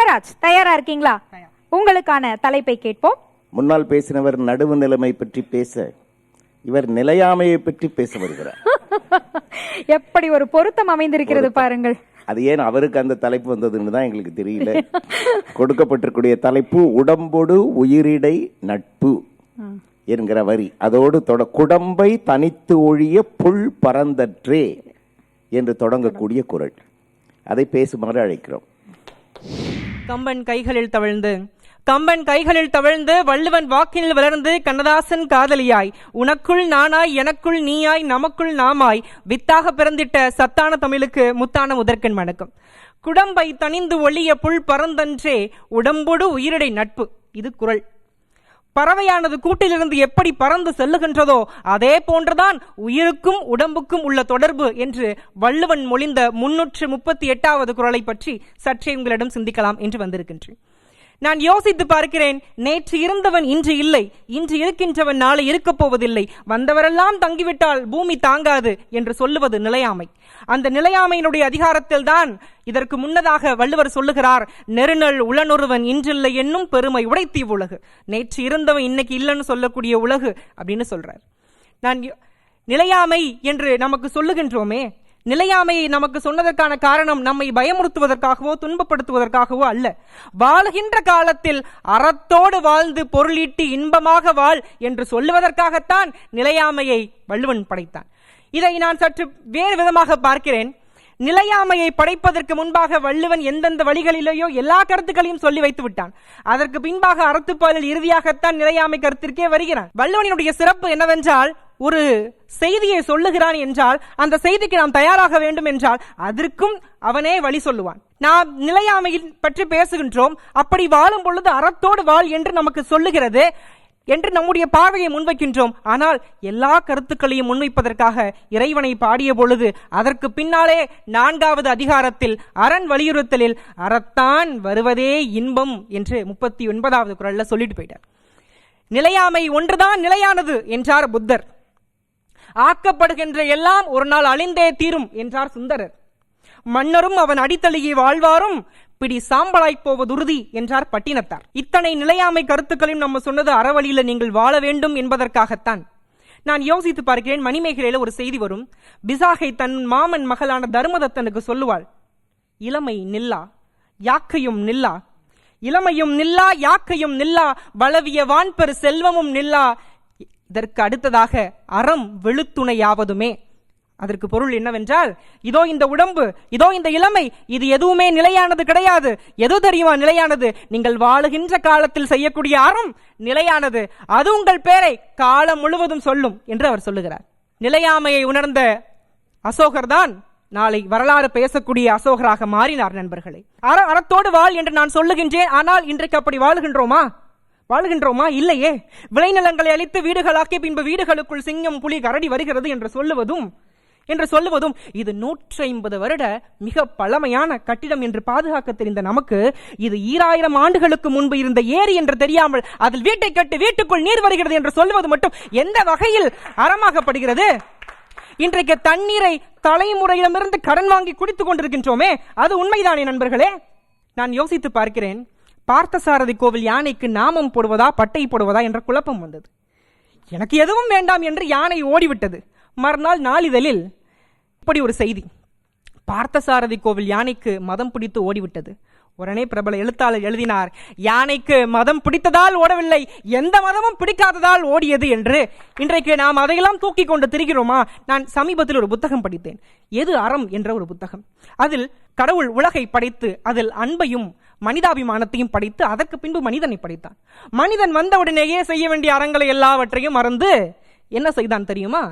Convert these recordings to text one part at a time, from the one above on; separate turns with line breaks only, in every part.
தனராஜ் தயாரா இருக்கீங்களா? உங்களுக்கான தலைப்பை கேட்போம்.
முன்னால் பேசினவர் நடுவு நிலைமை பற்றி பேச இவர் நிலையாமையை பற்றி பேச வருகிறார்.
எப்படி ஒரு பொருத்தம் அமைந்திருக்கிறது பாருங்கள்.
அது ஏன் அவருக்கு அந்த தலைப்பு வந்ததுன்னு தான் எங்களுக்கு தெரியல. கொடுக்கப்பட்டிருக்கூடிய தலைப்பு உடம்பொடு உயிரிடை நட்பு என்கிற வரி. அதோடு தொட குடம்பை தனித்து ஒழிய புல் பரந்தற்றே என்று தொடங்கக்கூடிய குரல். அதை பேசுமாறு அழைக்கிறோம்.
கம்பன் கைகளில் தவழ்ந்து. கம்பன் கைகளில் தவழ்ந்து வள்ளுவன் வாக்கினில் வளர்ந்து கண்ணதாசன் காதலியாய். உனக்குள் நானாய் எனக்குள் நீயாய் நமக்குள் நாமாய். வித்தாக பிறந்திட்ட சத்தான தமிழுக்கு முத்தான முதற்கண் வணக்கம். குடம்பை தனிந்து ஒளிய புல் பரந்தன்றே உடம்பொடு உயிரடை நட்பு. இது குரல். பறவையானது கூட்டிலிருந்து எப்படி பறந்து செல்லுகின்றதோ அதே போன்றுதான் உயிருக்கும் உடம்புக்கும் உள்ள தொடர்பு என்று வள்ளுவன் மொழிந்த முன்னூற்று முப்பத்தி எட்டாவது குரலை பற்றி சற்றே உங்களிடம் சிந்திக்கலாம் என்று வந்திருக்கின்றேன். நான் யோசித்து பார்க்கிறேன் நேற்று இருந்தவன் இன்று இல்லை இன்று இருக்கின்றவன் நாளை இருக்கப் போவதில்லை வந்தவரெல்லாம் தங்கிவிட்டால் பூமி தாங்காது என்று சொல்லுவது நிலையாமை. அந்த நிலையாமையினுடைய அதிகாரத்தில் தான் இதற்கு முன்னதாக வள்ளுவர் சொல்லுகிறார் நெருநல் உளனொருவன் இன்றில்லை என்னும் பெருமை உடைத்தி உலகு. நேற்று இருந்தவன் இன்னைக்கு இல்லைன்னு சொல்லக்கூடிய உலகு அப்படின்னு சொல்றார். நான் யோ- நிலையாமை என்று நமக்கு சொல்லுகின்றோமே நிலையாமையை நமக்கு சொன்னதற்கான காரணம் நம்மை பயமுறுத்துவதற்காகவோ துன்பப்படுத்துவதற்காகவோ அல்ல. வாழுகின்ற காலத்தில் அறத்தோடு வாழ்ந்து பொருளீட்டி இன்பமாக வாழ் என்று சொல்லுவதற்காகத்தான் நிலையாமையை வள்ளுவன் படைத்தான். இதை நான் சற்று வேறு விதமாக பார்க்கிறேன். நிலையாமையை படைப்பதற்கு முன்பாக வள்ளுவன் எந்தெந்த வழிகளிலேயோ எல்லா கருத்துக்களையும் சொல்லி வைத்து விட்டான். அதற்கு பின்பாக அறத்துப்பாலில் இறுதியாகத்தான் நிலையாமை கருத்திற்கே வருகிறான். வள்ளுவனினுடைய சிறப்பு என்னவென்றால் ஒரு செய்தியை சொல்லுகிறான் என்றால் அந்த செய்திக்கு நாம் தயாராக வேண்டும் என்றால் அதற்கும் அவனே வழி சொல்லுவான். நாம் நிலையாமையின் பற்றி பேசுகின்றோம். அப்படி வாழும் பொழுது அறத்தோடு வாழ் என்று நமக்கு சொல்லுகிறது. என்று நம்முடைய பார்வையை முன்வைக்கின்றோம். ஆனால் எல்லா கருத்துக்களையும் முன்வைப்பதற்காக இறைவனை பாடிய பொழுது அதற்கு பின்னாலே நான்காவது அதிகாரத்தில் அரண் வலியுறுத்தலில் அறத்தான் வருவதே இன்பம் என்று முப்பத்தி ஒன்பதாவது குரல்ல சொல்லிட்டு போயிட்டார். நிலையாமை ஒன்றுதான் நிலையானது என்றார் புத்தர். ஆக்கப்படுகின்ற எல்லாம் ஒரு நாள் அழிந்தே தீரும் என்றார் சுந்தரர். மன்னரும் அவன் அடித்தழுகி வாழ்வாரும் பிடி சாம்பலாய் போவது உறுதி என்றார் பட்டினத்தார். இத்தனை நிலையாமை கருத்துக்களையும் நம்ம சொன்னது அறவழியில நீங்கள் வாழ வேண்டும் என்பதற்காகத்தான். நான் யோசித்து பார்க்கிறேன் மணிமேகலையில ஒரு செய்தி வரும். பிசாகை தன் மாமன் மகளான தர்மதத்தனுக்கு சொல்லுவாள் இளமை நில்லா யாக்கையும் நில்லா இளமையும் நில்லா யாக்கையும் நில்லா வளவிய வான்பெரு செல்வமும் நில்லா இதற்கு அடுத்ததாக அறம் வெளுத்துணையாவதுமே. அதற்கு பொருள் என்னவென்றால் இதோ இந்த உடம்பு இதோ இந்த இளமை இது எதுவுமே நிலையானது கிடையாது. எது தெரியுமா நிலையானது? நீங்கள் வாழுகின்ற காலத்தில் செய்யக்கூடிய அறம் நிலையானது. அது உங்கள் பேரை காலம் முழுவதும் சொல்லும் என்று அவர் சொல்லுகிறார். நிலையாமையை உணர்ந்த அசோகர் தான் நாளை வரலாறு பேசக்கூடிய அசோகராக மாறினார் நண்பர்களே. அற அறத்தோடு வாழ் என்று நான் சொல்லுகின்றேன் ஆனால் இன்றைக்கு அப்படி வாழுகின்றோமா? வாழ்கின்றோமா? இல்லையே. விளைநிலங்களை அழித்து வீடுகளாக்கி பின்பு வீடுகளுக்குள் சிங்கம் புலி கரடி வருகிறது என்று சொல்லுவதும் என்று சொல்லுவதும் இது நூற்றி ஐம்பது வருட மிக பழமையான கட்டிடம் என்று பாதுகாக்க தெரிந்த நமக்கு இது ஈராயிரம் ஆண்டுகளுக்கு முன்பு இருந்த ஏரி என்று தெரியாமல் அதில் வீட்டை கட்டி வீட்டுக்குள் நீர் வருகிறது என்று சொல்லுவது மட்டும் எந்த வகையில் அறமாகப்படுகிறது? இன்றைக்கு தண்ணீரை தலைமுறையிடமிருந்து கடன் வாங்கி குடித்துக் கொண்டிருக்கின்றோமே அது உண்மைதானே நண்பர்களே? நான் யோசித்து பார்க்கிறேன் பார்த்தசாரதி கோவில் யானைக்கு நாமம் போடுவதா பட்டை போடுவதா என்ற குழப்பம் வந்தது. எனக்கு எதுவும் வேண்டாம் என்று யானை ஓடிவிட்டது. மறுநாள் நாளிதழில் இப்படி ஒரு செய்தி. பார்த்தசாரதி கோவில் யானைக்கு மதம் பிடித்து ஓடிவிட்டது. உடனே பிரபல எழுத்தாளர் எழுதினார் யானைக்கு மதம் பிடித்ததால் ஓடவில்லை. எந்த மதமும் பிடிக்காததால் ஓடியது என்று. இன்றைக்கு நாம் அதையெல்லாம் தூக்கி கொண்டு திரிகிறோமா? நான் சமீபத்தில் ஒரு புத்தகம் படித்தேன். எது அறம் என்ற ஒரு புத்தகம். அதில் கடவுள் உலகை படைத்து அதில் அன்பையும் மனிதாபிமானத்தையும் படைத்து அதற்கு பின்பு மனிதனை படைத்தான். மனிதன் வந்தவுடனேயே செய்ய வேண்டிய அறங்களை எல்லாவற்றையும் மறந்து என்ன செய்தான் தெரியுமா?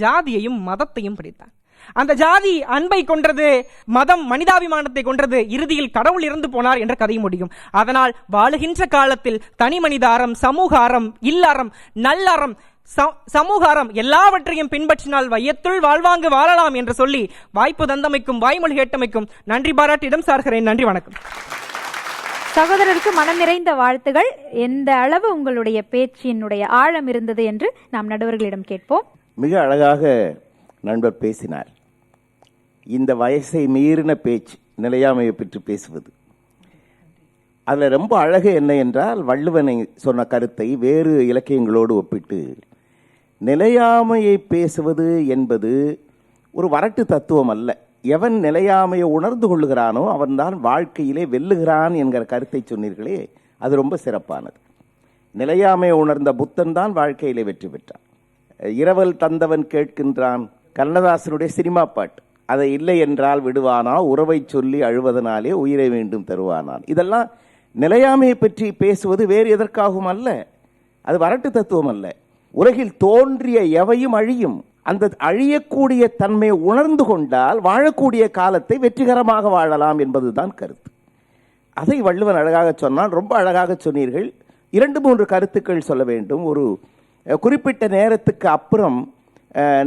ஜாதியையும் மதத்தையும் பிடித்தான். அந்த ஜாதி அன்பை கொன்றது மதம் மனிதாபிமானத்தை கொன்றது இறுதியில் கடவுள் இறந்து போனார் என்ற கதை முடியும். அதனால் வாழுகின்ற காலத்தில் தனி மனித அறம் சமூக அறம் இல்லறம் நல்லறம் ச- சமூக அறம் எல்லாவற்றையும் பின்பற்றினால் வையத்துள் வாழ்வாங்கு வாழலாம் என்று சொல்லி வாய்ப்பு தந்தமைக்கும் வாய்மொழி கேட்டமைக்கும் நன்றி பாராட்டி இடம் சார்கிறேன். நன்றி வணக்கம்.
சகோதரருக்கு மனம் நிறைந்த வாழ்த்துகள். எந்த அளவு உங்களுடைய பேச்சினுடைய ஆழம் இருந்தது என்று நாம் நடுவர்களிடம் கேட்போம்.
மிக அழகாக நண்பர் பேசினார். இந்த வயசை மீறின பேச்சு நிலையாமையை பற்றி பேசுவது. அதில் ரொம்ப அழகு என்ன என்றால் வள்ளுவனை சொன்ன கருத்தை வேறு இலக்கியங்களோடு ஒப்பிட்டு நிலையாமையை பேசுவது என்பது ஒரு வரட்டு தத்துவம் அல்ல. எவன் நிலையாமையை உணர்ந்து கொள்ளுகிறானோ அவன்தான் வாழ்க்கையிலே வெல்லுகிறான் என்கிற கருத்தை சொன்னீர்களே அது ரொம்ப சிறப்பானது. நிலையாமையை உணர்ந்த புத்தன் தான் வாழ்க்கையிலே வெற்றி பெற்றான். இரவல் தந்தவன் கேட்கின்றான் கண்ணதாசனுடைய சினிமா பாட்டு. அதை இல்லை என்றால் விடுவானா? உறவை சொல்லி அழுவதனாலே உயிரை மீண்டும் தருவானான். இதெல்லாம் நிலையாமையை பற்றி பேசுவது வேறு எதற்காகவும் அல்ல. அது வரட்டு தத்துவம் அல்ல. உலகில் தோன்றிய எவையும் அழியும். அந்த அழியக்கூடிய தன்மையை உணர்ந்து கொண்டால் வாழக்கூடிய காலத்தை வெற்றிகரமாக வாழலாம் என்பதுதான் கருத்து. அதை வள்ளுவன் அழகாக சொன்னான். ரொம்ப அழகாக சொன்னீர்கள். இரண்டு மூன்று கருத்துக்கள் சொல்ல வேண்டும். ஒரு குறிப்பிட்ட நேரத்துக்கு அப்புறம்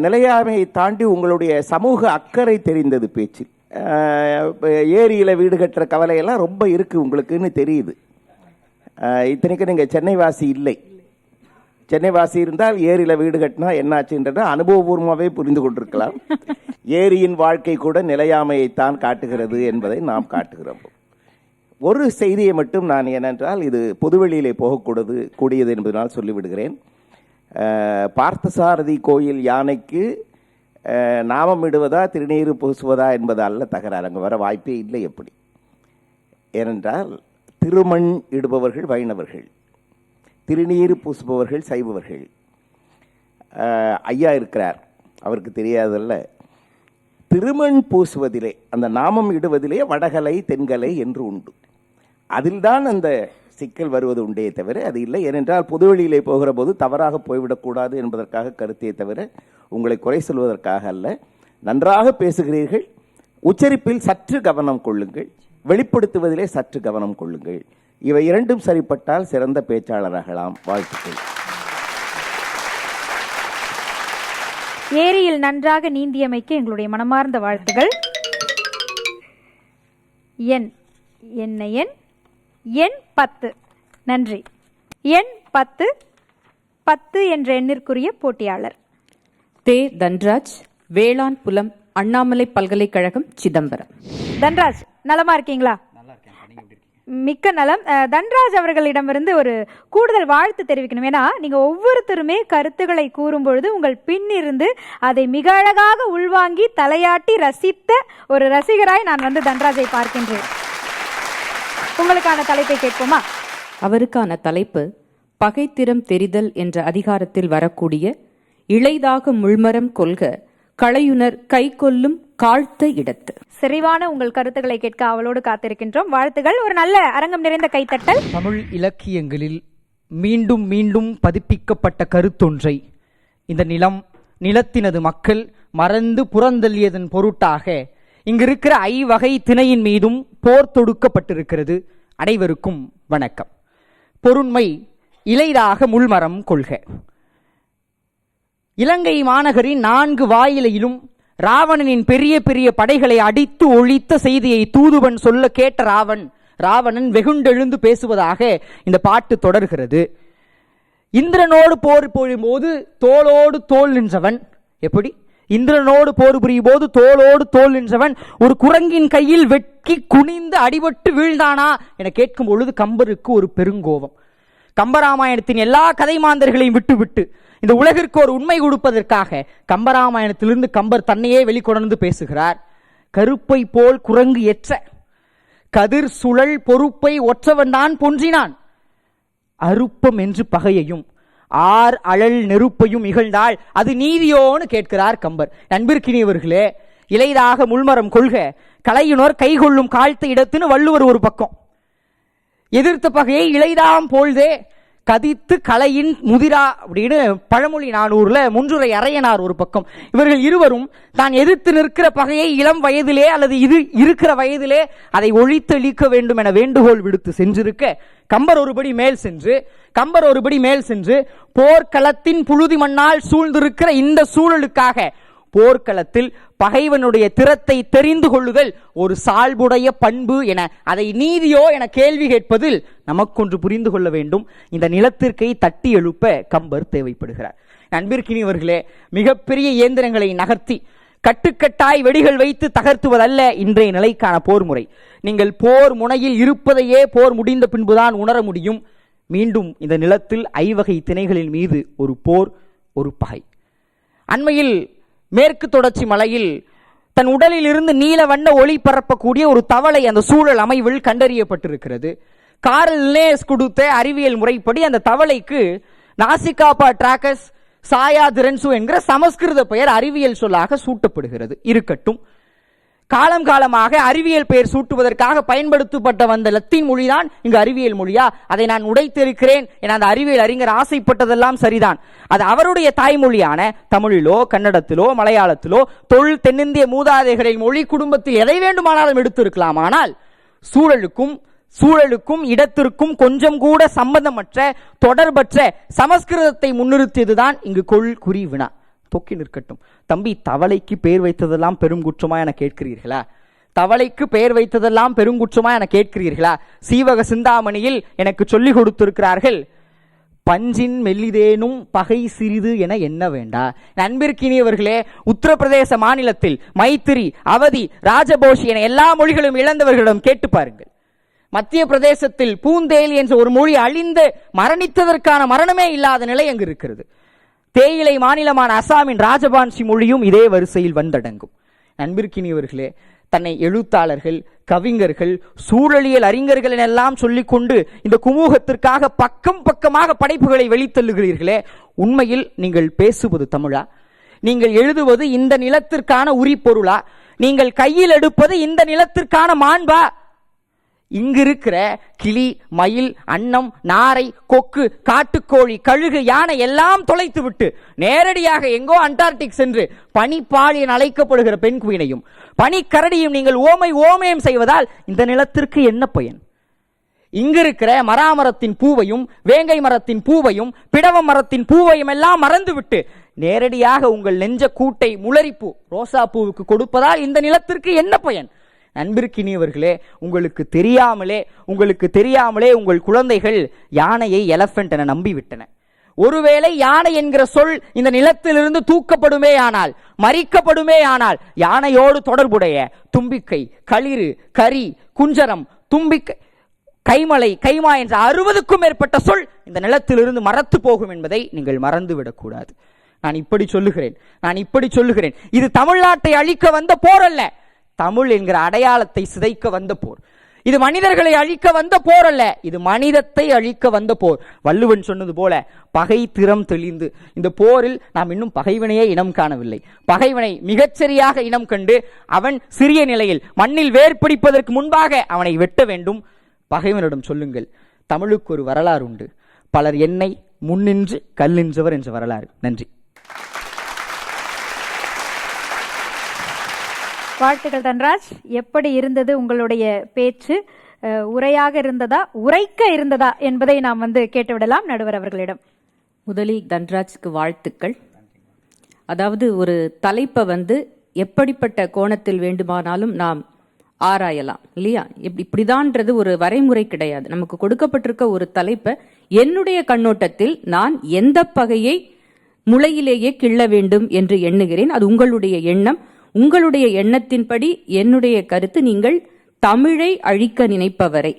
நிலையாமையை தாண்டி உங்களுடைய சமூக அக்கறை தெரிந்தது பேச்சில் ஏரியில் வீடு கட்டுற கவலையெல்லாம் ரொம்ப இருக்குது உங்களுக்குன்னு தெரியுது. இத்தனைக்கும் நீங்கள் சென்னை வாசி இல்லை. சென்னை வாசி இருந்தால் ஏரியில் வீடு கட்டினா என்னாச்சுன்றதை அனுபவபூர்வமாகவே புரிந்து கொண்டிருக்கலாம். ஏரியின் வாழ்க்கை கூட நிலையாமையைத்தான் காட்டுகிறது என்பதை நாம் காட்டுகிறோம். ஒரு செய்தியை மட்டும் நான் ஏனென்றால் இது பொதுவெளியிலே போகக்கூடாது கூடியது என்பதனால் சொல்லிவிடுகிறேன். பார்த்தசாரதி கோயில் யானைக்கு நாமம் இடுவதா திருநீர் பூசுவதா என்பது அல்ல தகராறு. அங்கே வர வாய்ப்பே இல்லை எப்படி? ஏனென்றால் திருமண் இடுபவர்கள் வைணவர்கள் திருநீர் பூசுபவர்கள் சைபவர்கள் ஐயா இருக்கிறார். அவருக்கு தெரியாதல்ல. திருமண் பூசுவதிலே அந்த நாமம் இடுவதிலே வடகலை தென்கலை என்று உண்டு. அதில்தான் அந்த சிக்கல் வருவது உண்டே தவிர அது இல்லை. ஏனென்றால் பொதுவெளியிலே போகிற போது தவறாக போய்விடக்கூடாது என்பதற்காக கருத்தே தவிர உங்களை குறை சொல்வதற்காக அல்ல. நன்றாக பேசுகிறீர்கள். உச்சரிப்பில் சற்று கவனம் கொள்ளுங்கள். வெளிப்படுத்துவதிலே சற்று கவனம் கொள்ளுங்கள். இவை இரண்டும் சரிப்பட்டால் சிறந்த பேச்சாளராகலாம். வாழ்த்துக்கள்.
ஏரியில் நன்றாக நீந்தியமைக்கு எங்களுடைய மனமார்ந்த வாழ்த்துகள். என் என்ன என் எண் பத்து. நன்றி. எண் பத்து பத்து என்ற எண்ணிற்குரிய போட்டியாளர்.
தே. தன்ராஜ் வேளாண் புலம் அண்ணாமலை பல்கலைக்கழகம் சிதம்பரம்.
தன்ராஜ் நலமா இருக்கீங்களா? மிக்க நலம். தன்ராஜ் அவர்களிடமிருந்து ஒரு கூடுதல் வாழ்த்து தெரிவிக்கணும். ஏன்னா நீங்க ஒவ்வொருத்தருமே கருத்துக்களை கூறும் பொழுது உங்கள் பின்னிருந்து அதை மிக அழகாக உள்வாங்கி தலையாட்டி ரசித்த ஒரு ரசிகராய் நான் வந்து தன்ராஜை பார்க்கின்றேன். உங்களுக்கான தலைப்பை கேட்போமா?
அவருக்கான தலைப்பு பகைத்திறம் தெரிதல் என்ற அதிகாரத்தில் வரக்கூடிய இளைதாக முள்மரம் கொள்க களையுனர் கை கொல்லும் காழ்த்த இடத்து.
செறிவான உங்கள் கருத்துக்களை கேட்க அவளோடு காத்திருக்கின்றோம். வாழ்த்துகள். ஒரு நல்ல அரங்கம் நிறைந்த கைத்தட்டல்.
தமிழ் இலக்கியங்களில் மீண்டும் மீண்டும் பதிப்பிக்கப்பட்ட கருத்தொன்றை இந்த நிலம் நிலத்தினது மக்கள் மறந்து புறந்தள்ளியதன் பொருட்டாக இங்கிருக்கிற ஐவகை திணையின் மீதும் போர் தொடுக்கப்பட்டிருக்கிறது. அனைவருக்கும் வணக்கம். பொருண்மை இலைதாக முள்மரம் கொள்க. இலங்கை மாநகரின் நான்கு வாயிலையிலும் ராவணனின் பெரிய பெரிய படைகளை அடித்து ஒழித்த செய்தியை தூதுவன் சொல்ல கேட்ட ராவன் ராவணன் வெகுண்டெழுந்து பேசுவதாக இந்த பாட்டு தொடர்கிறது. இந்திரனோடு போர் புரியும் போது தோளோடு தோல் நின்றவன். எப்படி? இந்திரனோடு போர் புரியும் போது தோளோடு தோல் நின்றவன் ஒரு குரங்கின் கையில் வெட்கி குனிந்து அடிபட்டு வீழ்ந்தானா என கேட்கும் பொழுது கம்பருக்கு ஒரு பெருங்கோபம். கம்பராமாயணத்தின் எல்லா கதை மாந்தர்களையும் விட்டுவிட்டு இந்த உலகிற்கு ஒரு உண்மை கொடுப்பதற்காக கம்பராமாயணத்திலிருந்து கம்பர் தன்னையே வெளிக்கொணர்ந்து பேசுகிறார். கருப்பை போல் குரங்கு எற்ற கதிர் சுழல் பொறுப்பை ஒற்றவன் தான் பொன்றினான். அருப்பம் என்று பகையையும் ஆர் அழல் நெருப்பையும் இகழ்ந்தால் அது நீதியோன்னு கேட்கிறார் கம்பர். நண்பிற்கினியவர்களே இலைதாக முள்மரம் கொள்க. கலையினோர் கைகொள்ளும் காழ்த்த இடத்துன்னு வள்ளுவர் ஒரு பக்கம். எதிர்த்த பகையை இளைதாம் போல்தே கதித்து கலையின் முதிரா அப்படின்னு பழமொழி நானூரில் முன்றுரை அறையனார் ஒரு பக்கம். இவர்கள் இருவரும் தான் எதிர்த்து நிற்கிற பகையை இளம் வயதிலே அல்லது இது இருக்கிற வயதிலே அதை ஒழித்தளிக்க வேண்டும் என வேண்டுகோள் விடுத்து சென்றிருக்க. கம்பர் ஒருபடி மேல் சென்று கம்பர் ஒருபடி மேல் சென்று போர்க்களத்தின் புழுதி மண்ணால் சூழ்ந்திருக்கிற இந்த சூழலுக்காக போர்க்களத்தில் பகைவனுடைய திறத்தை தெரிந்து கொள்ளுதல் ஒரு சால்புடைய பண்பு என அதை நீதியோ என கேள்வி கேட்பதில் நமக்கொன்று புரிந்து கொள்ள வேண்டும். இந்த நிலத்திற்கை தட்டி எழுப்ப கம்பர் தேவைப்படுகிறார். நண்பிற்கினியவர்களே மிகப்பெரிய இயந்திரங்களை நகர்த்தி கட்டுக்கட்டாய் வெடிகள் வைத்து தகர்த்துவதல்ல இன்றைய நிலைக்கான போர் முறை. நீங்கள் போர் முனையில் இருப்பதையே போர் முடிந்த பின்புதான் உணர முடியும். மீண்டும் இந்த நிலத்தில் ஐவகை திணைகளின் மீது ஒரு போர் ஒரு பகை. அண்மையில் மேற்கு தொடர்ச்சி மலையில் தன் உடலில் இருந்து நீல வண்ண ஒளி பரப்பக்கூடிய ஒரு தவளை அந்த சூழல் அமைவில் கண்டறியப்பட்டிருக்கிறது. காரல் லினேஸ் கொடுத்த அறிவியல் முறைப்படி அந்த தவளைக்கு நாசிகாபா டிராக்கஸ் சாயா திரன்சு என்கிற சமஸ்கிருத பெயர் அறிவியல் சொல்லாக சூட்டப்படுகிறது. இருக்கட்டும். காலம் காலமாக அறிவியல் பெயர் சூட்டுவதற்காக பயன்படுத்தப்பட்ட வந்த லத்தீன் மொழிதான் இங்கு அறிவியல் மொழியா? அதை நான் உடைத்திருக்கிறேன் என அந்த அறிவியல் அறிஞர் ஆசைப்பட்டதெல்லாம் சரிதான். அது அவருடைய தாய்மொழியான தமிழிலோ கன்னடத்திலோ மலையாளத்திலோ தொழில் தென்னிந்திய மூதாதைகளின் மொழி குடும்பத்தில் எதை வேண்டுமானாலும் எடுத்திருக்கலாம். ஆனால் சூழலுக்கும் சூழலுக்கும் இடத்திற்கும் கொஞ்சம் கூட சம்பந்தமற்ற தொடர்பற்ற சமஸ்கிருதத்தை முன்னிறுத்தியதுதான் இங்கு கொள் குறி வினா. தொக்கி நிற்கட்டும் தம்பி தவளைக்கு பெயர் வைத்ததெல்லாம் பெருங்குற்றமா என கேட்கிறீர்களா? தவளைக்கு பெயர் வைத்ததெல்லாம் பெருங்குற்றமா என கேட்கிறீர்களா? சீவக சிந்தாமணியில் எனக்கு சொல்லிக் கொடுத்திருக்கிறார்கள் பஞ்சின் மெல்லிதேனும் பகை சிறிது என எண்ண வேண்டா. நண்பிற்கினியவர்களே உத்தரப்பிரதேச மாநிலத்தில் மைத்திரி அவதி ராஜபோஷி என எல்லா மொழிகளும் இழந்தவர்களிடம் கேட்டு பாருங்கள். மத்திய பிரதேசத்தில் பூந்தேலி என்ற ஒரு மொழி அழிந்து மரணித்ததற்கான மரணமே இல்லாத நிலை அங்கு இருக்கிறது. தேயிலை மாநிலமான அசாமின் ராஜபான்சி மொழியும் இதே வரிசையில் வந்தடங்கும். நண்பிற்கினியவர்களே தன்னை எழுத்தாளர்கள் கவிஞர்கள் சூழலியல் அறிஞர்கள் எல்லாம் சொல்லிக்கொண்டு இந்த குமூகத்திற்காக பக்கம் பக்கமாக படைப்புகளை வெளித்தள்ளுகிறீர்களே உண்மையில் நீங்கள் பேசுவது தமிழா? நீங்கள் எழுதுவது இந்த நிலத்திற்கான உரிப்பொருளா? நீங்கள் கையில் எடுப்பது இந்த நிலத்திற்கான மாண்பா? இங்கிருக்கிற கிளி மயில் அன்னம் நாரை கொக்கு காட்டுக்கோழி கழுகு யானை எல்லாம் தொலைத்து விட்டு நேரடியாக எங்கோ அண்டார்டிக் சென்று பனிப்பாளியன் அழைக்கப்படுகிற பெண் குயினையும் பனிக்கரடியும் நீங்கள் ஓமை ஓமயம் செய்வதால் இந்த நிலத்திற்கு என்ன பயன்? இங்கிருக்கிற மராமரத்தின் பூவையும் வேங்கை மரத்தின் பூவையும் பிடவ மரத்தின் பூவையும் எல்லாம் மறந்துவிட்டு நேரடியாக உங்கள் நெஞ்ச கூட்டை முளரிப்பூ ரோசா பூவுக்கு கொடுப்பதால் இந்த நிலத்திற்கு என்ன பயன்? நண்பிற்கினியவர்களே உங்களுக்கு தெரியாமலே உங்களுக்கு தெரியாமலே உங்கள் குழந்தைகள் யானையை எலஃபண்ட் என நம்பிவிட்டன. ஒருவேளை யானை என்கிற சொல் இந்த நிலத்திலிருந்து தூக்கப்படுமே ஆனால் மறிக்கப்படுமே ஆனால் யானையோடு தொடர்புடைய தும்பிக்கை களிறு கரி குஞ்சரம் தும்பிக்கை கைமலை கைமா என்ற அறுபதுக்கும் மேற்பட்ட சொல் இந்த நிலத்திலிருந்து மறத்து போகும் என்பதை நீங்கள் மறந்துவிடக்கூடாது. நான் இப்படி சொல்லுகிறேன் நான் இப்படி சொல்லுகிறேன். இது தமிழ்நாட்டை அழிக்க வந்த போரல்ல தமிழ் என்கிற அடையாளத்தை சிதைக்க வந்த போர். இது மனிதர்களை அழிக்க வந்த போர் அல்ல இது மனிதத்தை அழிக்க வந்த போர். வள்ளுவன் சொன்னது போல பகை திறம் தெளிந்து. இந்த போரில் நாம் இன்னும் பகைவனையே இனம் காணவில்லை. பகைவனை மிகச்சரியாக இனம் கண்டு அவன் சிறிய நிலையில் மண்ணில் வேர் பிடிப்பதற்கு முன்பாக அவனை வெட்ட வேண்டும். பகைவனிடம் சொல்லுங்கள் தமிழுக்கு ஒரு வரலாறு உண்டு. பலர் என்னை முன்னின்று கல்லின்றவர் என்ற வரலாறு. நன்றி.
வாழ்த்துக்கள் தன்ராஜ். எப்படி இருந்தது உங்களுடைய பேச்சு? உரையாக இருந்ததா? உரைக்க இருந்ததா என்பதை நாம் வந்து கேட்டுவிடலாம் நடுவர் அவர்களிடம்.
முதலில் தன்ராஜ்க்கு வாழ்த்துக்கள். அதாவது ஒரு தலைப்பை வந்து எப்படிப்பட்ட கோணத்தில் வேண்டுமானாலும் நாம் ஆராயலாம் இல்லையா? இப்படி இப்படிதான்றது ஒரு வரைமுறை கிடையாது. நமக்கு கொடுக்கப்பட்டிருக்க ஒரு தலைப்பை என்னுடைய கண்ணோட்டத்தில் நான் எந்த பகையை முளையிலேயே கிள்ள வேண்டும் என்று எண்ணுகிறேன். அது உங்களுடைய எண்ணம். உங்களுடைய எண்ணத்தின்படி என்னுடைய கருத்து நீங்கள் தமிழை அழிக்க நினைப்பவரை.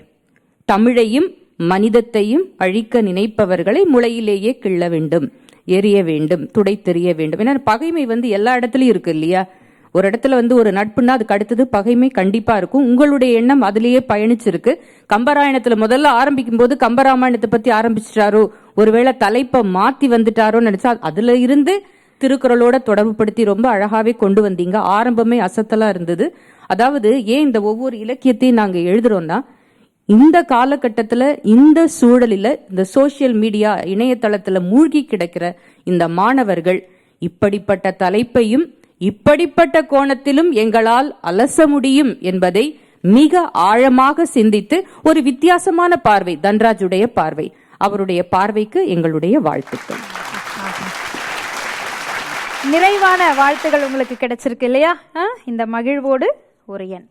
தமிழையும் மனிதத்தையும் அழிக்க நினைப்பவர்களை முளையிலேயே கிள்ள வேண்டும் எரிய வேண்டும் துடை தெரிய வேண்டும். ஏன்னா பகைமை வந்து எல்லா இடத்துலையும் இருக்கு இல்லையா? ஒரு இடத்துல வந்து ஒரு நட்புன்னா அதுக்கு அடுத்தது பகைமை கண்டிப்பா இருக்கும். உங்களுடைய எண்ணம் அதுலயே பயணிச்சிருக்கு. கம்பராயணத்துல முதல்ல ஆரம்பிக்கும் போது கம்பராமாயணத்தை பத்தி ஆரம்பிச்சிட்டாரோ? ஒருவேளை தலைப்பை மாத்தி வந்துட்டாரோ நினைச்சா அதுல இருந்து திருக்குறளோட தொடர்பு படுத்தி ரொம்ப அழகாவே கொண்டு வந்தீங்க. ஆரம்பமே அசத்தலா இருந்தது. அதாவது ஏன் இந்த ஒவ்வொரு இலக்கியத்தையும் நாங்க எழுதுறோம்னா இந்த காலகட்டத்துல இந்த சூழலில இந்த சோசியல் மீடியா இணையதளத்துல மூழ்கி கிடக்கிற இந்த மாணவர்கள் இப்படிப்பட்ட தலைப்பையும் இப்படிப்பட்ட கோணத்திலும் எங்களால் அலச முடியும் என்பதை மிக ஆழமாக சிந்தித்து ஒரு வித்தியாசமான பார்வை தன்ராஜுடைய பார்வை. அவருடைய பார்வைக்கு எங்களுடைய வாழ்த்துக்கள்.
நிறைவான வாழ்த்துகள் உங்களுக்கு கிடைச்சிருக்கு இல்லையா? இந்த மகிழ்வோடு ஒரு எண்.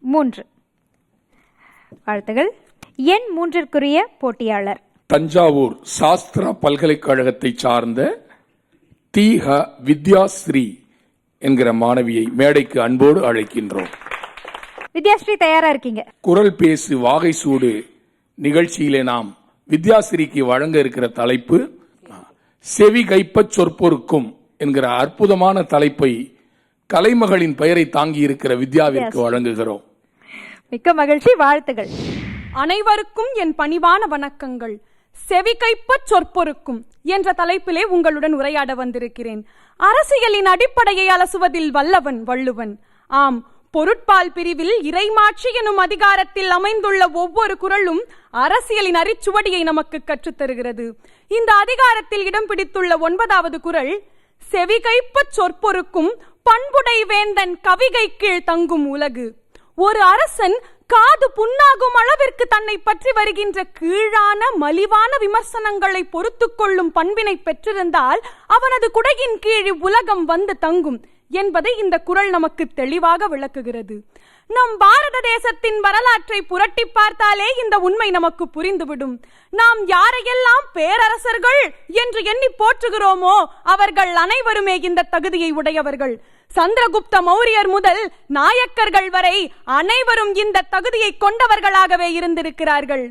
மூன்று. வாழ்த்துகள். எண் மூன்றிற்குரிய போட்டியாளர்.
தஞ்சாவூர் சாஸ்திரா பல்கலைக்கழகத்தை சார்ந்த தி ஹ வித்யாஸ்ரீ என்கிற மாணவியை மேடைக்கு அன்போடு அழைக்கின்றோம்.
வித்யாஸ்ரீ தயாரா இருக்கீங்க?
குரல் பேசு வாகை சூடு நிகழ்ச்சியிலே நாம் வித்யாசிரிக்கு வழங்க இருக்கிற தலைப்பு செவி கைப்பச் சொற்பொருக்கும் என்கிற அற்புதமான தலைப்பை கலைமகளின் பெயரை தாங்கி இருக்கிற வித்யாவிற்கு வழங்குகிறோம்.
மிக்க மகிழ்ச்சி வாழ்த்துகள்.
அனைவருக்கும் என் பணிவான வணக்கங்கள். செவிகைப்பச் சொற்பொருக்கும் என்ற தலைப்பிலே உங்களுடன் உரையாட வந்திருக்கிறேன். அரசியலின் அடிப்படையை அலசுவதில் வல்லவன் வள்ளுவன். ஆம் பொருட்பால் பிரிவில் இறைமாட்சி எனும் அதிகாரத்தில் அமைந்துள்ள ஒவ்வொரு குறளும் அரசியலின் அரிச்சுவடியை நமக்கு கற்றுத்தருகிறது. இந்த அதிகாரத்தில் இடம் பிடித்துள்ள ஒன்பதாவது குறள் செவிகைப்பு சொற்பொருக்கும் பண்புடை வேந்தன் கவிகை கீழ் தங்கும் உலகு. ஒரு அரசன் காது புண்ணாகும் அளவிற்கு தன்னை பற்றி வருகின்ற கீழான மலிவான விமர்சனங்களை பொறுத்து கொள்ளும் பண்பினை பெற்றிருந்தால் அவனது குடையின் கீழ் உலகம் வந்து தங்கும். என்பதை இந்த குறள் நமக்கு தெளிவாக விளக்குகிறது. நம் பாரத தேசத்தின் வரலாற்றை புரட்டி பார்த்தாலே இந்த உண்மை நமக்கு புரிந்துவிடும். நாம் யாரையெல்லாம் பேரரசர்கள் என்று எண்ணி போற்றுகிறோமோ அவர்கள் அனைவருமே இந்த தகுதியை உடையவர்கள். சந்திரகுப்த மௌரியர் முதல் நாயக்கர்கள் வரை அனைவரும் இந்த தகுதியை கொண்டவர்களாகவே இருந்திருக்கிறார்கள்.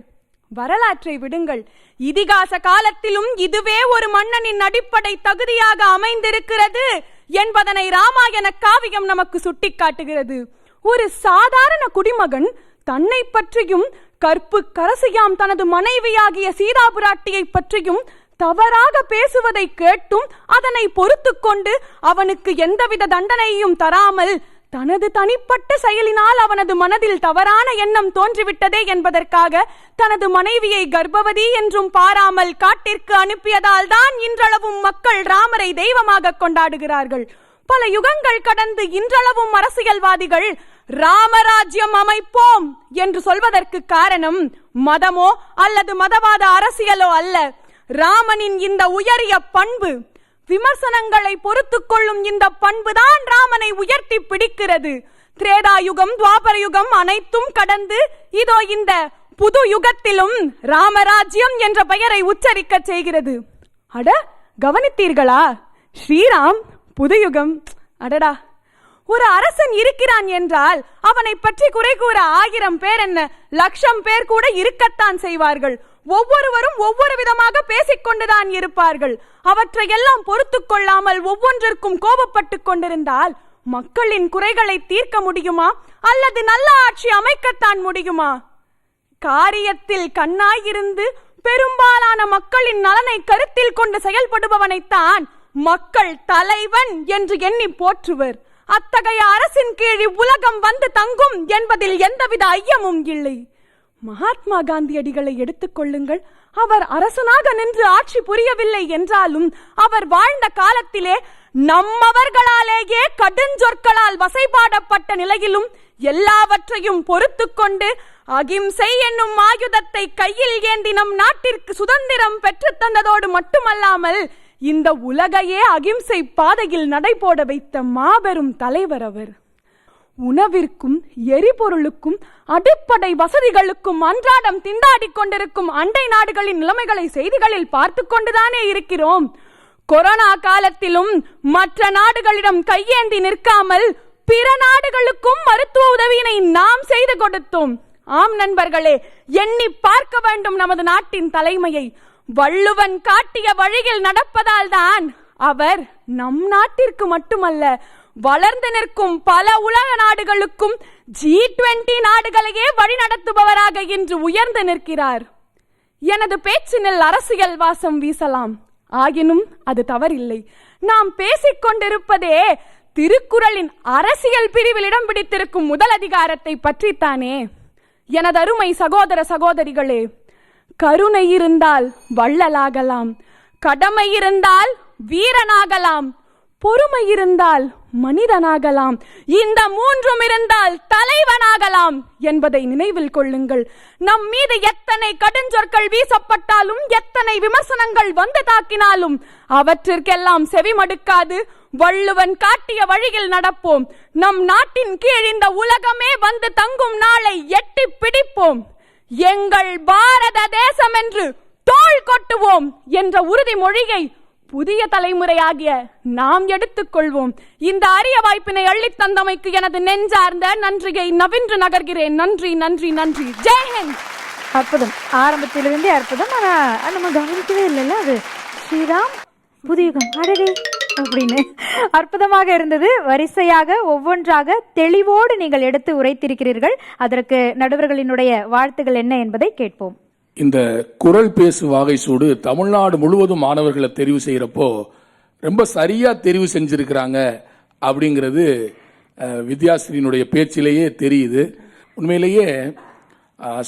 வரலாற்றை விடுங்கள். இதிகாச காலத்திலும் இதுவே ஒரு மன்னனின் அடிப்படை தகுதியாக அமைந்திருக்கிறது. என்பதனை ராமாயண காவியம் நமக்கு சுட்டிக்காட்டுகிறது. ஒரு சாதாரண குடிமகன் தன்னை பற்றியும் கற்பு கரசியாம் தனது மனைவியாகிய சீதாபுராட்டியை பற்றியும் தவறாக பேசுவதை கேட்டும் அதனை பொறுத்து கொண்டு அவனுக்கு எந்தவித தண்டனையும் தராமல் தனது தனிப்பட்ட செயலினால் அவனது மனதில் தவறான எண்ணம் தோன்றிவிட்டதே என்பதற்காக தனது மனைவியை கர்ப்பவதி என்றும் பாராமல் காட்டிற்கு அனுப்பியதால் தான் இன்றளவும் மக்கள் ராமரை தெய்வமாக கொண்டாடுகிறார்கள். பல யுகங்கள் கடந்து இன்றளவும் அரசியல்வாதிகள் ராமராஜ்யம் அமைப்போம் என்று சொல்வதற்கு காரணம் மதமோ அல்லது மதவாத அரசியலோ அல்ல. ராமனின் இந்த உயரிய பண்பு விமர்சனங்களை பொறுத்து கொள்ளும் இந்த பண்புதான் ராமனை உயர்த்தி பிடிக்கிறது. திரேதா யுகம் துவாபர யுகம் அனைத்தும் கடந்து இதோ இந்த புது யுகத்திலும் ராமராஜ்யம் என்ற பெயரை உச்சரிக்க செய்கிறது. அட கவனித்தீர்களா? ஸ்ரீராம் புது யுகம். அடடா. ஒரு அரசன் இருக்கிறான் என்றால் அவனை பற்றி குறை கூற ஆயிரம் பேர் என்ன லட்சம் பேர் கூட இருக்கத்தான் செய்வார்கள். ஒவ்வொருவரும் ஒவ்வொரு விதமாக பேசிக்கொண்டுதான் இருப்பார்கள். அவற்றையெல்லாம் பொறுத்து கொள்ளாமல் ஒவ்வொன்றிற்கும் கோபப்பட்டுக் கொண்டிருந்தால் மக்களின் குறைகளை தீர்க்க முடியுமா? அல்லது நல்ல ஆட்சி அமைக்கத்தான் முடியுமா? காரியத்தில் கண்ணாயிருந்து பெரும்பாலான மக்களின் நலனை கருத்தில் கொண்டு செயல்படுபவனைத்தான் மக்கள் தலைவன் என்று எண்ணி போற்றுவர். அத்தகைய அரசின் கீழ் உலகம் வந்து தங்கும் என்பதில் எந்தவித ஐயமும் இல்லை. மகாத்மா காந்தியடிகளை எடுத்துக் கொள்ளுங்கள். அவர் அரசனாக நின்று ஆட்சி புரியவில்லை என்றாலும் அவர் வாழ்ந்த காலத்திலே நம்மவர்களாலேயே கடுஞ்சொற்களால் வசைபாடப்பட்ட நிலையிலும் எல்லாவற்றையும் பொறுத்துக் கொண்டு அகிம்சை என்னும் ஆயுதத்தை கையில் ஏந்தி நம் நாட்டிற்கு சுதந்திரம் பெற்றுத் தந்ததோடு மட்டுமல்லாமல் இந்த உலகையே அகிம்சை பாதையில் நடைபோட வைத்த மாபெரும் தலைவர் அவர். உணவிற்கும் எரிபொருளுக்கும் அடிப்படை வசதிகளுக்கும் அன்றாடம் திண்டாடிக் கொண்டிருக்கும் அண்டை நாடுகளின் நிலைமைகளை செய்திகளில் பார்த்து கொண்டுதானே இருக்கிறோம். கொரோனா காலத்திலும் மற்ற நாடுகளிடம் கையேந்தி நிற்காமல் பிற நாடுகளுக்கும் மருத்துவ உதவியினை நாம் செய்து கொடுத்தோம். ஆம் நண்பர்களே எண்ணி பார்க்க வேண்டும் நமது நாட்டின் தலைமையை. வள்ளுவன் காட்டிய வழியில் நடப்பதால் தான் அவர் நம் நாட்டிற்கு மட்டுமல்ல வளர்ந்து நிற்கும் பல உலக நாடுகளுக்கும் ஜி டுவெண்டி நாடுகளையே வழிநடத்துபவராக இன்று உயர்ந்து நிற்கிறார். எனது பேச்சினில் அரசியல் வாசம் வீசலாம். ஆயினும் அது தவறில்லை. நாம் பேசிக் கொண்டிருப்பதே திருக்குறளின் அரசியல் பிரிவில் இடம் பிடித்திருக்கும் முதல் அதிகாரத்தை பற்றித்தானே. எனது அருமை சகோதர சகோதரிகளே கருணை இருந்தால் வள்ளலாகலாம். கடமை இருந்தால் வீரனாகலாம். பொறுமை இருந்தால் மனிதனாகலாம். இந்த மூன்றும் இருந்தால் தலைவனாகலாம் என்பதை நினைவில் கொள்ளுங்கள். நம் மீது எத்தனை கடுஞ்சொற்கள் வீசப்பட்டாலும் எத்தனை விமர்சனங்கள் வந்து தாக்கினாலும் அவற்றிற்கெல்லாம் செவிமடுக்காது வள்ளுவன் காட்டிய வழியில் நடப்போம். நம் நாட்டின் கீழ் இந்த உலகமே வந்து தங்கும் நாளை எட்டி பிடிப்போம். எங்கள் பாரத தேசம் என்று தோள் கொட்டுவோம் என்ற உறுதிமொழியை புதிய தலைமுறையாகிய நாம் எடுத்துக்கொள்வோம். இந்த அரிய வாய்ப்பினை அள்ளித் தந்தமைக்கு எனது நெஞ்சார்ந்த நன்றியை நவின்று நகர்கிறேன். நன்றி நன்றி நன்றி. ஜெயஹிந்த்
அற்புதம். ஆரம்பத்திலிருந்தே அற்புதம் ஆனா நம்ம கவனிக்கவே இல்லைல்ல. அது ஸ்ரீராம் புதியுகம். அடடே அப்படின்னு அற்புதமாக இருந்தது. வரிசையாக ஒவ்வொன்றாக தெளிவோடு நீங்கள் எடுத்து உரைத்திருக்கிறீர்கள். அதற்கு நடுவர்களினுடைய வாழ்த்துகள் என்ன என்பதை கேட்போம்.
இந்த குரல் பேசு வாகை சூடு தமிழ்நாடு முழுவதும் மாணவர்களை தெரிவு செய்கிறப்போ ரொம்ப சரியாக தெரிவு செஞ்சிருக்கிறாங்க அப்படிங்கிறது வித்யாஸ்ரீனுடைய பேச்சிலேயே தெரியுது. உண்மையிலேயே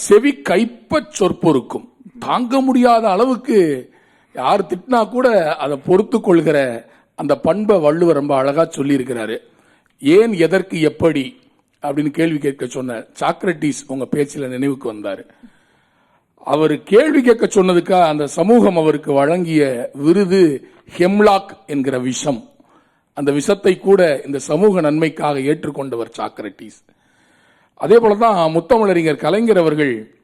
செவி கைப்ப சொற்பொருக்கும் தாங்க முடியாத அளவுக்கு யார் திட்டினா கூட அதை பொறுத்து கொள்கிற அந்த பண்பை வள்ளுவர் ரொம்ப அழகாக சொல்லியிருக்கிறாரு. ஏன் எதற்கு எப்படி அப்படின்னு கேள்வி கேட்க சொன்ன சாக்ரட்டிஸ் உங்கள் பேச்சில் நினைவுக்கு வந்தார். அவர் கேள்வி கேட்க சொன்னதுக்காக அந்த சமூகம் அவருக்கு வழங்கிய விருது ஹெம்லாக் என்கிற விஷம். அந்த விஷத்தை கூட இந்த சமூக நன்மைக்காக ஏற்றுக்கொண்டவர் சாக்ரட்டிஸ் அதே போலதான் முத்தமிழறிஞர் கலைஞர் அவர்கள்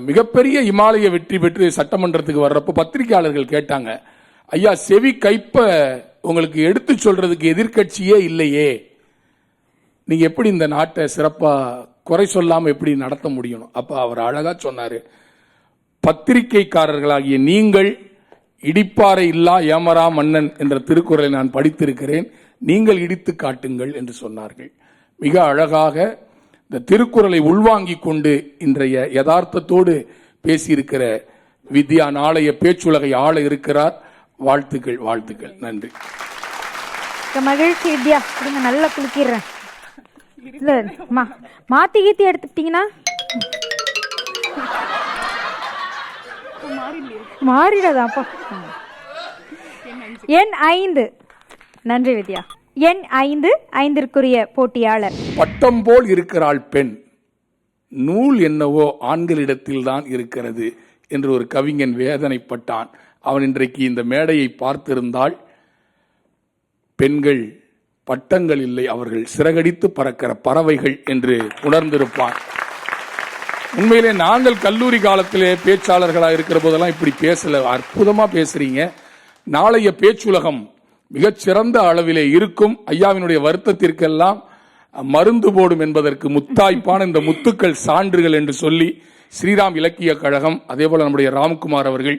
மிகப்பெரிய இமாலய வெற்றி பெற்று சட்டமன்றத்துக்கு வர்றப்போ பத்திரிகையாளர்கள் கேட்டாங்க ஐயா செவி கைப்ப உங்களுக்கு எடுத்து சொல்றதுக்கு எதிர்க்கட்சியே இல்லையே. நீங்க எப்படி இந்த நாட்டை சிறப்பாக குறை சொல்லாமல் எப்படி நடத்த முடியும் அப்போ அவர் அழகாக சொன்னார் பத்திரிகைக்காரர்களாகிய நீங்கள் இடிப்பாறை இல்லா ஏமரா மன்னன் என்ற திருக்குறளை நான் படித்திருக்கிறேன். நீங்கள் இடித்து காட்டுங்கள் என்று சொன்னார்கள். மிக அழகாக இந்த திருக்குறளை உள்வாங்கிக் கொண்டு இன்றைய யதார்த்தத்தோடு பேசியிருக்கிற வித்யா நாளைய பேச்சுலகை ஆள இருக்கிறார். வாழ்த்துக்கள் வாழ்த்துக்கள். நன்றி.
மகிழ்ச்சி வித்யா. நல்லா குலுக்கிடுறேன் இல்ல மா மாத்தி கீத்தி எடுத்துட்டீங்கன்னா மாறிடாதாப்பா. எண் ஐந்து. நன்றி வித்யா. எண் ஐந்து ஐந்திற்குரிய போட்டியாளர்.
பட்டம் போல் இருக்கிறாள் பெண். நூல் என்னவோ ஆண்களிடத்தில் தான் இருக்கிறது என்று ஒரு கவிஞன் வேதனைப்பட்டான். அவன் இன்றைக்கு இந்த மேடையை பார்த்திருந்தால் பெண்கள் பட்டங்கள் இல்லை. அவர்கள் சிறகடித்து பறக்கிற பறவைகள் என்று உணர்ந்திருப்பார். உண்மையிலே நாங்கள் கல்லூரி காலத்திலே பேச்சாளர்களாக இருக்கிற போதெல்லாம் இப்படி பேசல. அற்புதமாக பேசுறீங்க. நாளைய பேச்சுலகம் மிகச்சிறந்த அளவிலே இருக்கும். ஐயாவினுடைய வருத்தத்திற்கெல்லாம் மருந்து போடும் என்பதற்கு முத்தாய்ப்பான இந்த முத்துக்கள் சான்றுகள் என்று சொல்லி ஸ்ரீராம் இலக்கிய கழகம் அதே போல நம்முடைய ராம்குமார் அவர்கள்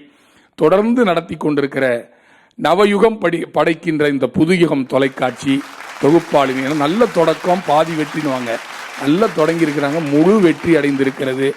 தொடர்ந்து நடத்தி கொண்டிருக்கிற நவயுகம் படி படைக்கின்ற இந்த புதுயுகம் தொலைக்காட்சி தொகுப்பாளினி நல்ல தொடக்கம் பாதி வெற்றினுவாங்க நல்ல தொடங்கி இருக்கிறாங்க முழு வெற்றி அடைந்திருக்கிறது.